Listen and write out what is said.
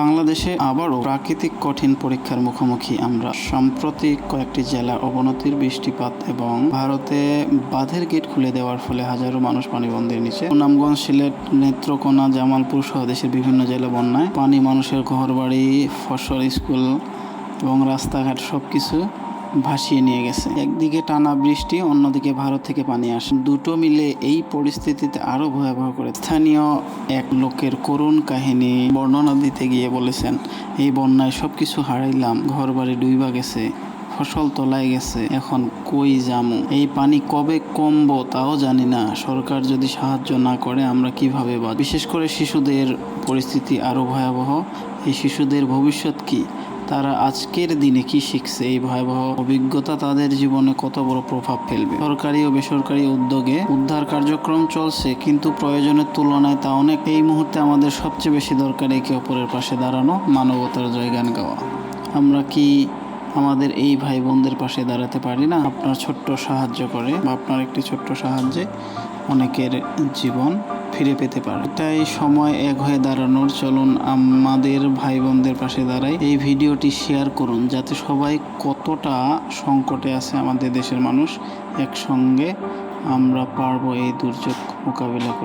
বাংলাদেশে আবারও প্রাকৃতিক কঠিন পরীক্ষার মুখোমুখি আমরা। সম্প্রতি কয়েকটি জেলা অবনতির বৃষ্টিপাত এবং ভারতে বাঁধের গেট খুলে দেওয়ার ফলে হাজারো মানুষ পানিবন্দের নিচে। সুনামগঞ্জ, সিলেট, নেত্রকোনা, জামালপুর সহ দেশের বিভিন্ন জেলা বন্যায় পানি মানুষের ঘরবাড়ি, ফসল, স্কুল এবং রাস্তাঘাট সবকিছু ভাসিয়ে নিয়ে গেছে। একদিকে টানা বৃষ্টি, অন্যদিকে ভারত থেকে পানি আসে। দুটো মিলে এই পরিস্থিতিতে আরও ভয়াবহ করে। স্থানীয় এক লোকের করুণ কাহিনী বর্ণনা দিতে গিয়ে বলেছেন, এই বন্যায় সবকিছু হারাইলাম ঘর বাড়ি ডুইবা গেছে, ফসল তলায় গেছে, এখন কই জামু এই পানি কবে কমবো তাও জানি না। সরকার যদি সাহায্য না করে, আমরা কীভাবে বাঁচ বিশেষ করে শিশুদের পরিস্থিতি আরও ভয়াবহ। এই শিশুদের ভবিষ্যৎ কি? তারা আজকের দিনে কি শিখছে এই ভয়াবহ অভিজ্ঞতা তাদের জীবনে কত বড় প্রভাব ফেলবে? সরকারি ও বেসরকারি উদ্যোগে উদ্ধার কার্যক্রম চলছে, কিন্তু প্রয়োজনের তুলনায় তা অনেক। এই মুহূর্তে আমাদের সবচেয়ে বেশি দরকার একে অপরের পাশে দাঁড়ানো, মানবতার জয়গান গাওয়া। আমরা কি আমাদের এই ভাই বোনদের পাশে দাঁড়াতে পারি না? আপনার ছোট্ট সাহায্য করে বা আপনার একটি ছোট্ট সাহায্যে অনেকের জীবন ফিরে পেতে পারে। তাই সময় এক হয়ে দাঁড়ানোর। চলুন আমাদের ভাই বোনদের পাশে দাঁড়াই। এই ভিডিওটি শেয়ার করুন, যাতে সবাই কতটা সংকটে আছে আমাদের দেশের মানুষ। একসঙ্গে আমরা পারব এই দুর্যোগ মোকাবিলা করতে।